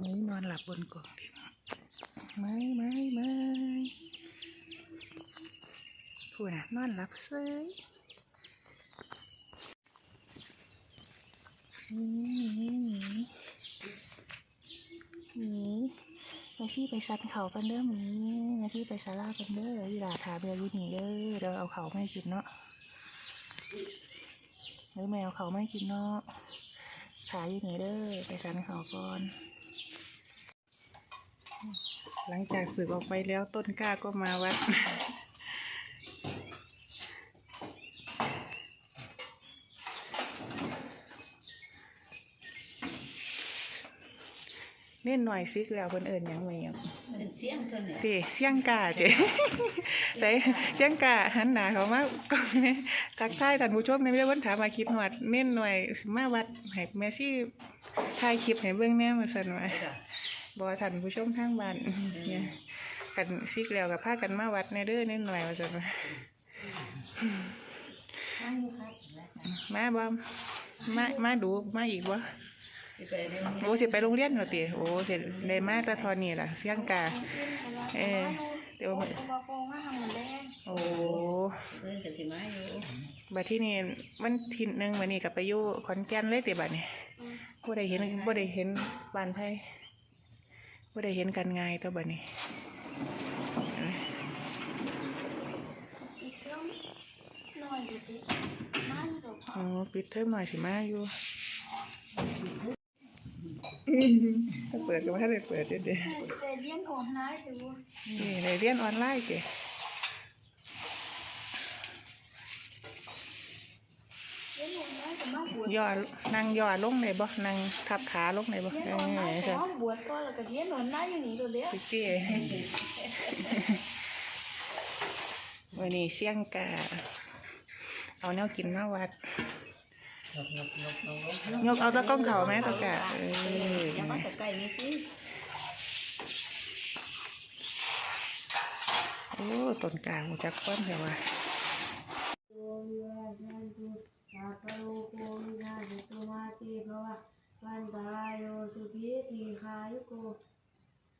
ไม่นอนหลับบนกองดิไม่ไม่ไม่พูดนะนอนหลับเซยนี่นี่นี่มาที่ไปซัดเขากันเด้อหมีมาที่ไปซาลากันเด้อยีหลาถาเบียร์อยูนี่เด้อเดี๋ยวเอาเขาไม่กินเนาะหรือแมวเขาไม่กินเนาะขายอยู่นี่เด้อไปสันเขาก่อน หลังจากสึกออกไปแล้วต้นกล้าก็มาวัด เน่นหน่อยซิกแล้วเพิ่นเอิญยังไม่ยังเป็นเสียงเท่านี้เตเสียงกาเตใส่เสียงกาหันหน้าเขามากล้องเนี่ยทักทายท่านผู้ชมในไม่ได้วันถามมาคลิปหนวดเน่นหน่อยสิมาวัดให้แม่ซี่ถ่ายคลิปให้เบิ่งแน่มาสั่นว่า บอท่านผู้ชมทางบ้านเนี่ยกันซิกแล้วกับพากันมาวัดในเด้อนิดหน่อยว่าจะมามาบ่มามาดูมาอีกบ่สิไปเรื่องโอ้สิไปโรงเรียนเหรอติโอ้สิได้มาแตะทอนนี่ล่ะเสียงกาเออเดี๋ยวมื้อมาโกงมาทำเหมือนแดงโอ้เอิ้นก็สิมาอยู่บัดที่นี่วันที่หนึงวันนี้ก็ไปอยู่ขอนแก่นเลยติบัดนี้บ่ได้เห็นบ่ได้เห็นบ้านไผ บ่ได้เห็นกันง่ายตัวบัดนี้อีกเรื่องหน่อยดิจิมาอยู่ดอกอ๋อปิดเทอมหน่อยสิมาอยู่ถ้าเปิดก็ไม่ให้ได้เปิดเด็ดแต่เรียนออนไลน์อยู่ๆนี่ในเรียนออนไลน์เก๋ เรียนออนไลน์กับมาบวช ย่อนั่งย่อลงเลยบ่นั่งทับขาลงเลยบ่เรียนเอออนไลอน์ใช่กับบวชก็แล้วก็เรียนออนไลน์อยู่นี่ตัวเดียวพี่เจ้วันนี้เสี่ยงกาเอาแนวกินมาวัดยกเอาตะกล้องเขาไหมตะกะเอออย่ามาแต่ใกล้นี่สิโอ้ต้นกาหูจักก้อนแต่ว่าโยวิวาจันตุสัพพะ วะวันตายโยสุขีทีคายุโก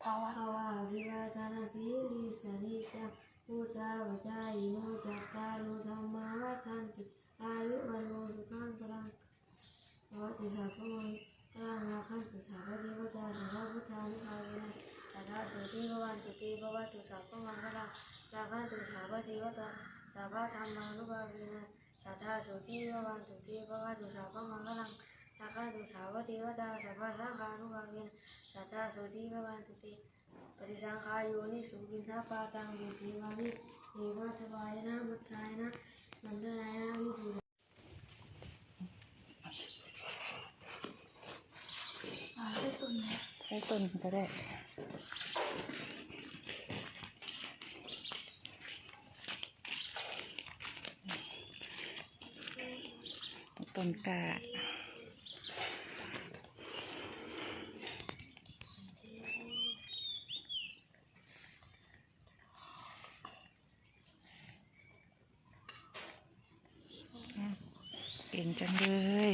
ภาวะภาวะวิวาทนาสีลิสานิจังพุทธาวจายิโนจักตารุธรรมาวัฏันติอายุวันโนสุขังพลังพระติสาพระมังพระนาคันตุสาพระเทวตาสาพระพุทธานุภาเวนะสัทธาสุติภวันตุติภวตุสาพระมังคลังนาคันตุสาพระเทวตาสาพระธรรมานุภาเวนะสัทธาสุติภวันตุติภวตุสาพระมังคลังนาคันตุสาพระเทวตาสาพระสังฆานุภาเวนะสัทธาสุติภวันตุติปฏิสัง ขายโยนิสุกินทปาตังวิสีวานิเทวทวายนะมัทธายนะมันเดายนะวิภูอ่าได้ตุนเนี่ย ใช้ต้นก็ได้ ต้นกา ก่งจังเลย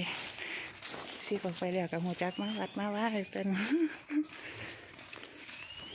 สิออกไปแล้วกับหัวจักมาวัดมาว่าให้เต้น